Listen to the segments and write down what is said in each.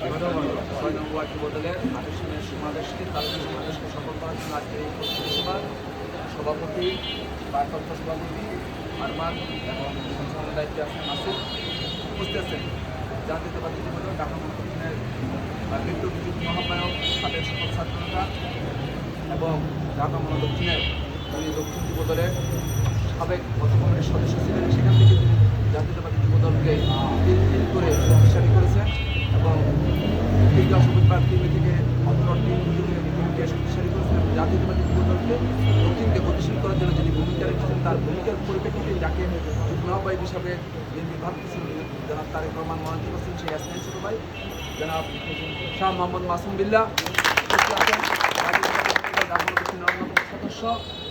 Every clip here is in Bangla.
ছয় নম্বর বদলে আঠাশের সমাবেশকে তাদের সমাবেশকে সফল করার জন্য আজকে এই সভাপতি, ভারপ্রাপ্ত সভাপতি আরমান এবং সঞ্চালনের দায়িত্বে আছেন মাসুদ উপস্থিত আছেন জাতীয়তাবাদী জীবন ঢাকা মহানগরের বিদ্যুৎ মহামায়ক সাবেক সকল ছাত্রনেতা এবং ঢাকা মহানগর দক্ষিণের তিনি দক্ষিণ যুবদলের সাবেক বর্তমানের সদস্য ছিলেন। সেখান থেকে তিনি জাতীয়তাবাদী যুবদলকে তিন করে শক্তিশালী করেছেন। এবং দীর্ঘ সবুজ প্রার্থী থেকে জাতীয়তাবাদী যুবদলকে দক্ষিণকে গতিশীল করার জন্য যিনি ভূমিকা রেখেছেন তার ভূমিকার পরিপ্রেক্ষিতে যাকে হিসাবে বিএনপি ভাবতেছেন জনাব তারেক রহমান মনোনীত করছেন সেই আসলেন ছোট ভাই, জনাব শাহ সদস্য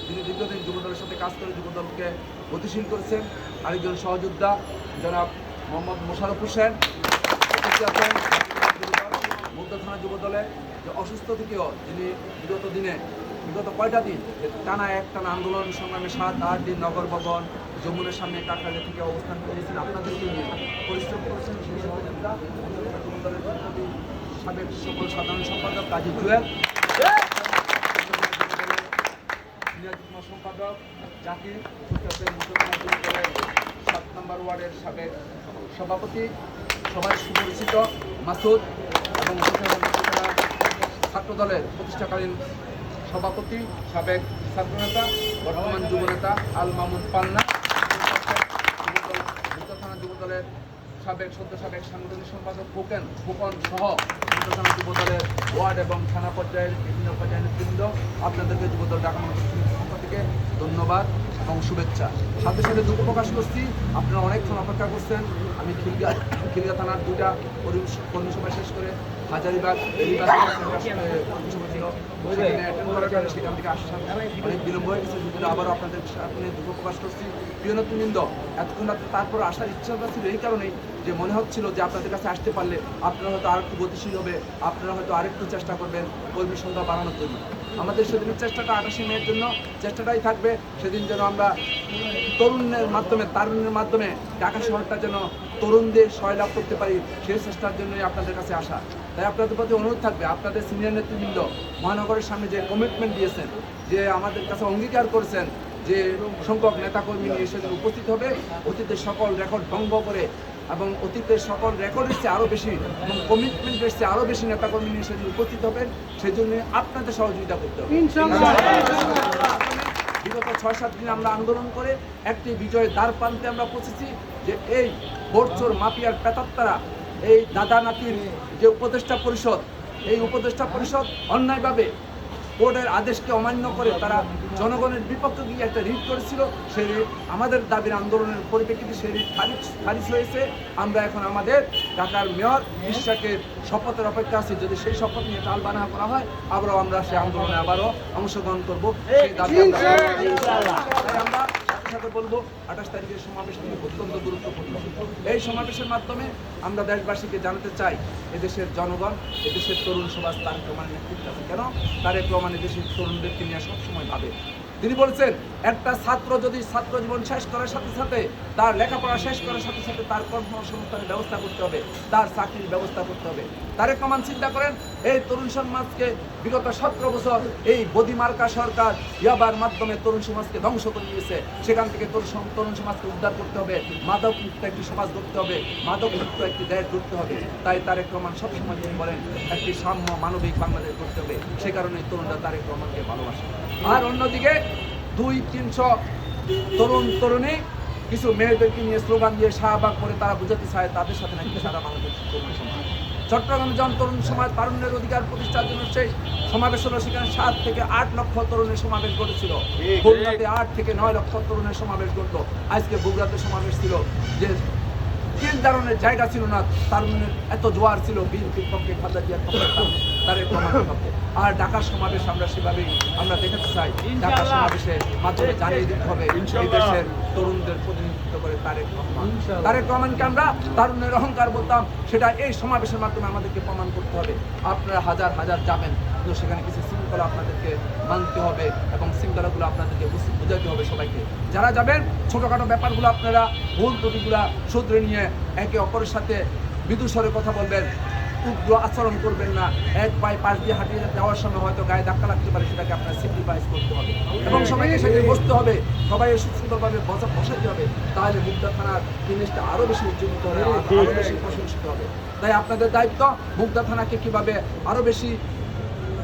যিনি দীর্ঘদিন যুবদলের সাথে কাজ করে যুবদলকে গতিশীল করেছেন, আরেকজন সহযোদ্ধা, জনাব মোহাম্মদ মোশারফ হোসেন উপস্থিত আছেন মুগ্ধ থানা যুবদলে যে অসুস্থ থেকেও যিনি বিগত দিনে, বিগত কয়টা দিন টানা এক টানা আন্দোলন সংগ্রামে সাত আট দিন নগর ভবন যমুনের সামনে কাকরালে থেকে অবস্থান করেছেন, আপনাদেরকে নিয়ে পরিশ্রম করেছেন সাবেক সকল সাধারণ সম্পাদক কাজী জুয়েল সম্পাদক জাকির সাত নম্বর ওয়ার্ডের সাবেক সভাপতি সবাই সুপরিচিত মাসুদ এবং উপজেলা ছাত্র দলের প্রতিষ্ঠাকালীন সভাপতি সাবেক ছাত্রনেতা, বর্তমান যুবনেতা আল মামুন পান্না থানা যুবদলের সাবেক সদ্য সাবেক সাংগঠনিক সম্পাদক ফুকেন ফুকন সহ থানা যুবদলের ওয়ার্ড এবং থানা পর্যায়ের বিভিন্ন পর্যায়ের নেতৃবৃন্দ আপনাদেরকে যুবদল মহানগর পক্ষ থেকে ধন্যবাদ। এবং শুভেচ্ছা। সাথে সাথে দুঃখ প্রকাশ করছি। আপনারা অনেকক্ষণ অপেক্ষা করছেন। আমি খিলগা খিলগা থানার দুইটা কর্মী- সভা শেষ করে হাজারিবাগ সেখানে থেকে আসার অনেক হয়ে গেছে। আবারও আপনাদের দুঃখ প্রকাশ করছি। তারপর আসার ছিল এই কারণেই যে মনে হচ্ছিল যে আপনাদের কাছে আসতে পারলে আপনারা হয়তো আরেকটু গতিশীল হবে, আপনারা হয়তো আরেকটু চেষ্টা করবেন কর্মী সংখ্যা বাড়ানোর জন্য। আমাদের সেদিনের চেষ্টাটা আঠাশে মেয়ের জন্য চেষ্টাটাই থাকবে। সেদিন যেন আমরা তরুণের মাধ্যমে, তারুণ্যের মাধ্যমে ঢাকা শহরটা যেন তরুণদের সয়লাভ করতে পারি, সেই চেষ্টার জন্যই আপনাদের কাছে আসা। তাই আপনাদের প্রতি অনুরোধ থাকবে, আপনাদের সিনিয়র নেতৃবৃন্দ মহানগরের সামনে যে কমিটমেন্ট দিয়েছেন, যে আমাদের কাছে অঙ্গীকার করেছেন, যে সংখ্যক নেতাকর্মী নিয়ে সেদিন উপস্থিত হবে, অতীতের সকল রেকর্ড ভঙ্গ করে এবং অতীতের সকল রেকর্ড এসছে আরও বেশি এবং কমিটমেন্ট এসছে আরও বেশি নেতাকর্মী নিয়ে সেদিন উপস্থিত হবেন সেই জন্য আপনাদের সহযোগিতা করতে হবে। বিগত ছয় সাত দিন আমরা আন্দোলন করে একটি বিজয়ের দ্বার প্রান্তে আমরা পৌঁছেছি যে এই বোরচোর মাফিয়ার পেতাত্তারা এই দাদা নাতির যে উপদেষ্টা পরিষদ এই উপদেষ্টা পরিষদ অন্যায়ভাবে কোর্টের আদেশকে অমান্য করে তারা জনগণের বিপক্ষে গিয়ে একটা রিট করেছিল সেই রিট আমাদের দাবির আন্দোলনের পরিপ্রেক্ষিতে সেই রিট খারিজ খারিজ হয়েছে। আমরা এখন আমাদের ঢাকার মেয়র বিশ্বাকে শপথের অপেক্ষা আছে। যদি সেই শপথ নিয়ে টাল বানা করা হয় আবারও আমরা সেই আন্দোলনে আবারও অংশগ্রহণ করব। সেই দাবি আমরা সাথে বলব, আঠাশ তারিখের সমাবেশ কিন্তু অত্যন্ত গুরুত্বপূর্ণ। এই সমাবেশের মাধ্যমে আমরা দেশবাসীকে জানাতে চাই, এদেশের জনগণ, এদেশের তরুণ সমাজ তারেক রহমানের নেতৃত্বে আছে। কেন? তার তারেক রহমান এদেশের তরুণদেরকে নিয়ে সবসময় ভাবে। তিনি বলছেন, একটা ছাত্র যদি ছাত্র জীবন শেষ করার সাথে সাথে, তার লেখাপড়া শেষ করার সাথে সাথে তার কর্মসংস্থানের ব্যবস্থা করতে হবে, তার চাকরির ব্যবস্থা করতে হবে। তারেক রহমান চিন্তা করেন, এই তরুণ সমাজকে বিগত সতেরো বছর এই বদিমার্কা সরকার ইয়াবার মাধ্যমে তরুণ সমাজকে ধ্বংস করে দিয়েছে। সেখান থেকে তরুণ তরুণ সমাজকে উদ্ধার করতে হবে মাদক মুক্ত একটি সমাজ গড়তে হবে মাদক মুক্ত একটি দেশ গড়তে হবে। তাই তারেক রহমান সবসময় তিনি বলেন, একটি সাম্য মানবিক বাংলাদেশ করতে হবে। সে কারণে তরুণরা তারেক রহমানকে ভালোবাসে। আর অন্যদিকে দুই, তিনশো তরুণ, তরুণী, কিছু মেয়েদেরকে নিয়ে স্লোগান দিয়ে শাহবাগ করে তারা বুঝাতে চায়, তাদের সাথে নাকি সারা বাংলাদেশ তরুণ সমাজ। চট্টগ্রামে যেমন তরুণ সমাজ তারুণ্যের অধিকার প্রতিষ্ঠার জন্য সেই সমাবেশ হলো সেখানে সাত থেকে আট লক্ষ তরুণের সমাবেশ ঘটেছিল। খুলনাতে আট থেকে নয় লক্ষ তরুণের সমাবেশ ঘটলো। আজকে বগুড়াতে সমাবেশ ছিল। যে তিন ধরনের জায়গা ছিল না তারুণ্যের এত জোয়ার ছিল বিএনপির পক্ষে খাজা জিয়ার পক্ষে। তারেক রহমানের পক্ষে আর ঢাকার সমাবেশ আমরা সেভাবেই আমরা দেখাতে চাই ঢাকার সমাবেশে মাধ্যমে জানিয়ে দিতে হবে এই দেশের তরুণদের প্রতিনিধিত্ব করে তারেক রহমান। তারেক রহমানকে আমরা অহংকার বলতাম সেটা এই সমাবেশের মাধ্যমে আমাদেরকে প্রমাণ করতে হবে। আপনারা হাজার হাজার যাবেন কিন্তু সেখানে কিছু শৃঙ্খলা আপনাদেরকে মানতে হবে এবং শৃঙ্খলাগুলো আপনাদেরকে বুঝ- বুঝাতে হবে সবাইকে। যারা যাবেন ছোটোখাটো ব্যাপারগুলো আপনারা ভুল ত্রুটিগুলা শুধরে নিয়ে একে অপরের সাথে বিদুস্বরে কথা বলবেন। উগ্র আচরণ করবেন না। এক পায়ে পাশ দিয়ে হাঁটিয়ে যাওয়ার সময় হয়তো গায়ে ধাক্কা লাগতে পারে, সেটাকে আপনার স্যাক্রিফাইস করতে হবে। এবং সবাইকে সেখানে বসতে হবে। সবাই সুন্দরভাবে বসা বসাতে হবে। তাহলে মুগ্ধা থানার জিনিসটা আরও বেশি উজ্জীবিত হবে আরও বেশি প্রশংসিত হবে। তাই আপনাদের দায়িত্ব মুগ্ধা থানাকে কীভাবে আরও বেশি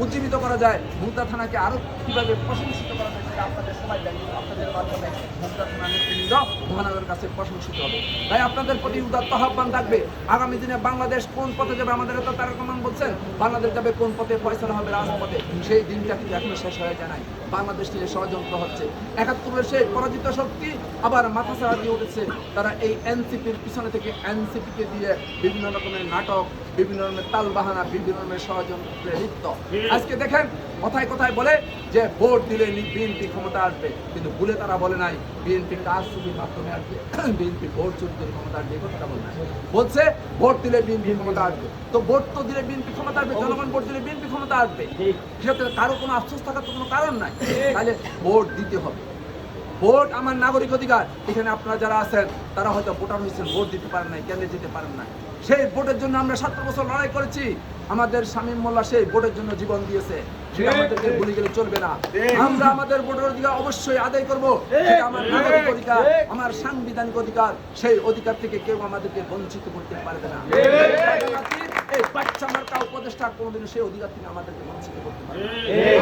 উজ্জীবিত করা যায়। মুগ্ধা থানাকে আরও কীভাবে প্রশংসিত করা যায় সেটা আপনাদের সবাই দায়িত্ব আপনাদের মাধ্যমে মুগ্ধা থানা নেতৃবৃন্দ মহানগরের কাছে প্রশংসিত হবে। তাই আপনাদের প্রতি উদাত্ত আহ্বান থাকবে, আগামী দিনে বাংলাদেশ কোন পথে যাবে আমাদের তো তারা কমান বলছেন? বাংলাদেশ যাবে কোন পথে, ফয়সলা হবে রাজপথে? সেই দিনটা কিন্তু এখনও শেষ হয়ে যায় নাই। বাংলাদেশ নিয়ে ষড়যন্ত্র হচ্ছে। একাত্তরের সেই পরাজিত শক্তি আবার মাথা ছাড়া দিয়ে উঠেছে। তারা এই এনসিপির পিছনে থেকে এনসিপিকে দিয়ে বিভিন্ন রকমের নাটক, বিভিন্ন রকমের তালবাহানা, বিভিন্ন রকমের ষড়যন্ত্রে লিপ্ত। আজকে দেখেন, কথায় কথায় বলে যে ভোট দিলে বিএনপি ক্ষমতা আসবে। কিন্তু ভুলে তারা বলে নাই, বিএনপি কাজ চুরির মাধ্যমে আসবে? বিএনপি ভোট চুরি করে ক্ষমতা আসবে কথাটা বলে বলছে, ভোট দিলে বিএনপি ক্ষমতা আসবে। তো ভোট তো দিলে বিএনপি ক্ষমতা আসবে, জনগণ ভোট দিলে বিএনপি ক্ষমতা আসবে। সেক্ষেত্রে কারও কোনো আফসোস থাকার তো কোনো কারণ নাই। তাহলে ভোট দিতে হবে। ভোট আমার নাগরিক অধিকার। এখানে আপনারা যারা আছেন, তারা হয়তো ভোটার হয়েছেন, ভোট দিতে পারেন নাই, কেন্দ্রে যেতে পারেন না সেই ভোটের জন্য আমরা সতেরো বছর লড়াই করেছি। আমাদের শামীম মোল্লা সেই ভোটের জন্য জীবন দিয়েছে। সেটা আমাদেরকে ভুলে গেলে চলবে না। আমরা আমাদের ভোটের অধিকার অবশ্যই আদায় করব। সেটা আমার নাগরিক অধিকার আমার সাংবিধানিক অধিকার। সেই অধিকার থেকে কেউ আমাদেরকে বঞ্চিত করতে পারবে না। এই বাচ্চা মার্কা উপদেষ্টা কোনোদিনও সেই অধিকার থেকে আমাদেরকে বঞ্চিত করতে পারবে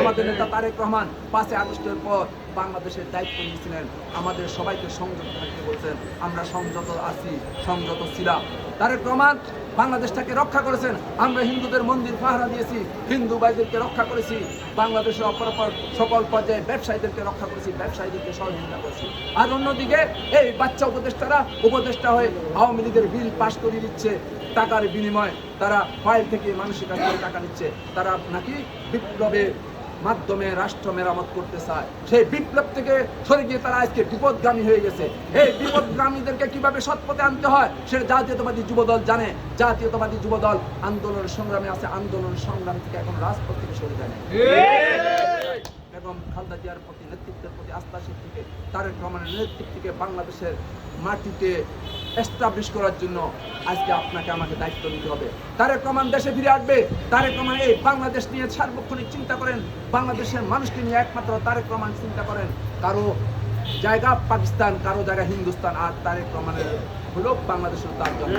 আমাদের নেতা তারেক রহমান পাঁচই আগস্টের পর বাংলাদেশের দায়িত্ব নিয়েছিলেন। আমাদের সবাইকে সংযত থাকতে বলছেন। আমরা সংযত আছি সংযত ছিলাম। তারেক রহমান বাংলাদেশটাকে রক্ষা করেছেন। আমরা হিন্দুদের মন্দির পাহারা দিয়েছি, হিন্দু ভাইদেরকে রক্ষা করেছি। বাংলাদেশের অপরাপর সকল পর্যায়ে ব্যবসায়ীদেরকে রক্ষা করেছি, ব্যবসায়ীদেরকে সহযোগিতা করেছি। আর অন্যদিকে এই বাচ্চা উপদেষ্টারা উপদেষ্টা হয়ে আওয়ামী লীগের বিল পাশ করে দিচ্ছে। টাকার বিনিময়ে তারা ফাইল থেকে মানুষের কাছ টাকা নিচ্ছে। তারা নাকি বিপ্লবের মাধ্যমে রাষ্ট্র মেরামত করতে চায়। সেই বিপ্লব থেকে সরে গিয়ে তারা আজকে বিপদগামী হয়ে গেছে। এই বিপদগামীদেরকে কীভাবে সৎপথে আনতে হয়, সেটা জাতীয়তাবাদী যুবদল জানে। জাতীয়তাবাদী যুবদল আন্দোলন সংগ্রামে আছে। আন্দোলন সংগ্রাম থেকে এখন রাজপথ থেকে সরে যায় না। বেগম খালদা জিয়ার প্রতি, নেতৃত্বের প্রতি আস্থাশীল থেকে, তারেক রহমানের নেতৃত্ব থেকে বাংলাদেশের মাটিতে এস্টাবলিশ করার জন্য আজকে আপনাকে আমাকে দায়িত্ব নিতে হবে। তারেক রহমান দেশে ফিরে আসবে। তারেক রহমান এই বাংলাদেশ নিয়ে সার্বক্ষণিক চিন্তা করেন। বাংলাদেশের মানুষকে নিয়ে একমাত্র তারেক রহমান চিন্তা করেন। কারও জায়গা পাকিস্তান, কারও জায়গা হিন্দুস্তান, আর তারেক রহমানের হলো বাংলাদেশের তার জন্য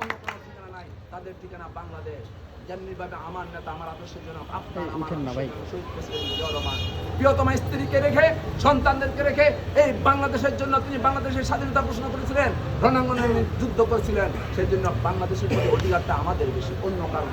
অন্য কোনো ঠিকানা নাই তাদের ঠিকানা আমার নেতা আমার আদর্শের জন্য প্রিয়তমা স্ত্রীকে রেখে সন্তানদেরকে রেখে এই বাংলাদেশের জন্য তিনি বাংলাদেশের স্বাধীনতা ঘোষণা করেছিলেন রণাঙ্গনে যুদ্ধ করেছিলেন। সেই জন্য বাংলাদেশের প্রতি অধিকারটা আমাদের বেশি অন্য কারণ।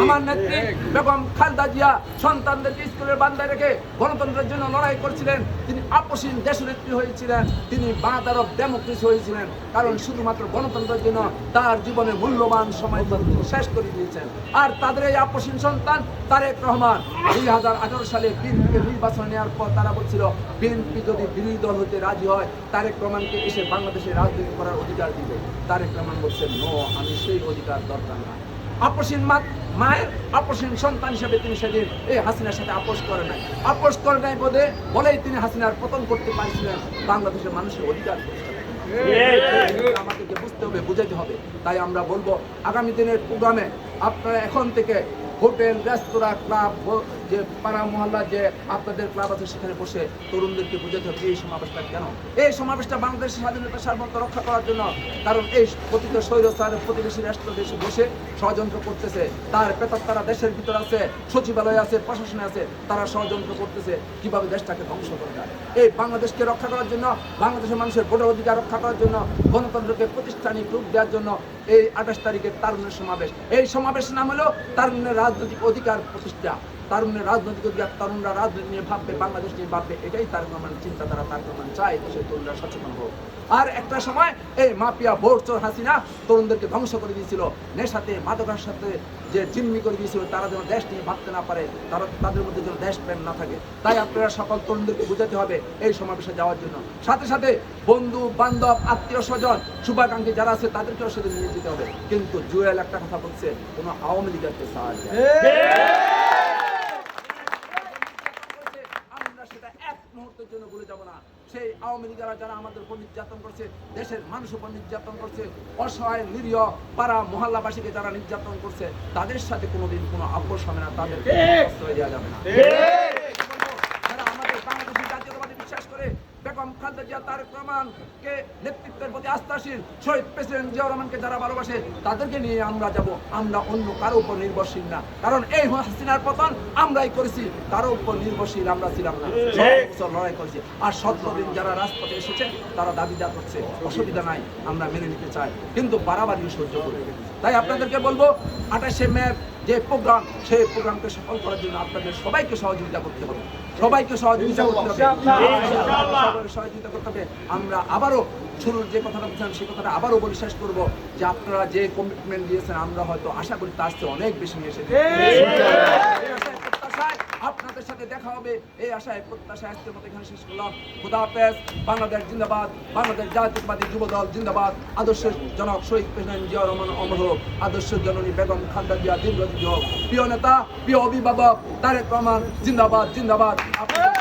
আমার নেত্রী বেগম খালদা জিয়া সন্তানদেরকে স্কুলের বান্ধায় রেখে গণতন্ত্রের জন্য লড়াই করেছিলেন। তিনি আপসীন দেশনেত্রী হয়েছিলেন। তিনি বাঁধার ডেমোক্রেসি হয়েছিলেন। কারণ শুধুমাত্র গণতন্ত্রের জন্য তার জীবনের মূল্যবান সময় শেষ করে দিয়েছেন। আর তাদের এই আপসীন সন্তান তারেক রহমান, দুই হাজার আঠারো সালে বিএনপিকে নির্বাচন নেওয়ার পর তারা বলছিল, বিএনপি যদি বিরোধী দল হতে রাজি হয়, তারেক রহমানকে এসে বাংলাদেশে রাজনীতি করার অধিকার দিবে। তারেক রহমান বলছেন, নো, আমি সেই অধিকার দরকার না। আপসীন মা মায়ের আপসীন সন্তান হিসেবে তিনি সেদিন এই হাসিনার সাথে আপোষ করে নাই। আপোষ করে নাই বোধে বলেই তিনি হাসিনার পতন করতে পারছিলেন বাংলাদেশের মানুষের অধিকার। আমাদেরকে বুঝতে হবে, বুঝাইতে হবে। তাই আমরা বলব, আগামী দিনের প্রোগ্রামে আপনারা এখন থেকে হোটেল, রেস্তোরাঁ, ক্লাব যে পাড়া মহল্লা, যে আপনাদের ক্লাব আছে, সেখানে বসে তরুণদেরকে বুঝাতে হবে এই সমাবেশটা কেন? এই সমাবেশটা বাংলাদেশের স্বাধীনতা, সার্বভৌমত্ব রক্ষা করার জন্য। কারণ এই পতিত স্বৈরস্থার প্রতিবেশী রাষ্ট্র দেশে বসে ষড়যন্ত্র করতেছে। তার পেতার তারা দেশের ভিতর আছে, সচিবালয় আছে, প্রশাসনে আছে, তারা ষড়যন্ত্র করতেছে। কীভাবে দেশটাকে ধ্বংস করে দেয়? এই বাংলাদেশকে রক্ষা করার জন্য, বাংলাদেশের মানুষের ভোটার অধিকার রক্ষা করার জন্য, গণতন্ত্রকে প্রতিষ্ঠানিক রূপ দেওয়ার জন্য এই আঠাশ তারিখের তারুণের সমাবেশ। এই সমাবেশের নাম হলো তারুণের রাজনৈতিক অধিকার প্রতিষ্ঠা। তারুণের রাজনৈতিক অধিকার, তরুণরা রাজনীতি নিয়ে ভাববে, বাংলাদেশ নিয়ে ভাববে, এটাই তার রহমান চিন্তাধারা তার রহমান চায় দেশের তরুণরা সচেতন হোক। আর একটা সময় এই মাফিয়া ভোট চোর হাসিনা তরুণদেরকে ধ্বংস করে দিয়েছিল, নেশাতে, মাদকার সাথে যে জিম্মি করে দিয়েছিল, তারা যেন দেশ নিয়ে ভাবতে না পারে, তারা তাদের মধ্যে যেন দেশ প্রেম না থাকে। তাই আপনারা সকল তরুণদেরকে বুঝাতে হবে এই সমাবেশে যাওয়ার জন্য। সাথে সাথে বন্ধু, বান্ধব, আত্মীয় স্বজন, শুভাকাঙ্ক্ষী যারা আছে, তাদেরকেও সাথে নিয়ে যেতে হবে। কিন্তু জুয়েল একটা কথা বলছে, কোনো আওয়ামী লীগের সাহায্য আমরা সেটা এক মুহূর্তের জন্য ভুলে যাব না সেই আওয়ামী লীগেরা যারা আমাদের উপর নির্যাতন করছে দেশের মানুষ উপর নির্যাতন করছে অসহায় নিরীহ পাড়া মহল্লাবাসীকে যারা নির্যাতন করছে তাদের সাথে কোনোদিন কোনো আপোষ হবে না তাদেরকে আশ্রয় দেওয়া যাবে না যারা আমাদের বাংলাদেশি জাতীয়তাবাদী বিশ্বাস করে বেগম খালেদা জিয়া তারেক রহমানকে নেতৃত্বের প্রতি আস্থাশীল শহীদ প্রেসিডেন্ট জিয়াউর রহমানকে যারা ভালোবাসে তাদেরকে নিয়ে আমরা যাব। আমরা অন্য কারও উপর নির্ভরশীল না। কারণ এই হাসিনার পতন আমরাই করেছি কারও উপর নির্ভরশীল আমরা ছিলাম না। লড়াই করেছি। আর সতেরো দিন যারা রাজপথে এসেছে তারা দাবিদার করছে অসুবিধা নাই আমরা মেনে নিতে চাই। কিন্তু বাড়াবাড়ি সহ্য করবে তাই আপনাদেরকে বলব আঠাশে মে যে প্রোগ্রাম সেই প্রোগ্রামকে সফল করার জন্য আপনাদের সবাইকে সহযোগিতা করতে হবে। সবাইকে সহযোগিতা করতে হবে। সহযোগিতা করতে হবে। আমরা আবারও শুরুর যে কথাটা বলছিলাম সেই কথাটা আবারও বিশ্বাস করব যে আপনারা যে কমিটমেন্ট দিয়েছেন আমরা হয়তো আশা করি তার চেয়ে অনেক বেশি নিয়ে এসেছি। আপনাদের সাথে দেখা হবে। এই আশায়, প্রত্যাশায় আজকের মতো এখানে শেষ করলাম। খুদা হাফেজ। বাংলাদেশ জিন্দাবাদ। বাংলাদেশ জাতীয়বাদী যুবদল জিন্দাবাদ। আদর্শ জনক শহীদ প্রেসিডেন্ট জিয়া রহমান অমর হোক। আদর্শ জননী বেগম খান্দা জিয়া দীর্ঘজীবী হোক। প্রিয় নেতা, প্রিয় অভিভাবক, তারেক রহমান জিন্দাবাদ জিন্দাবাদ। আপনাদের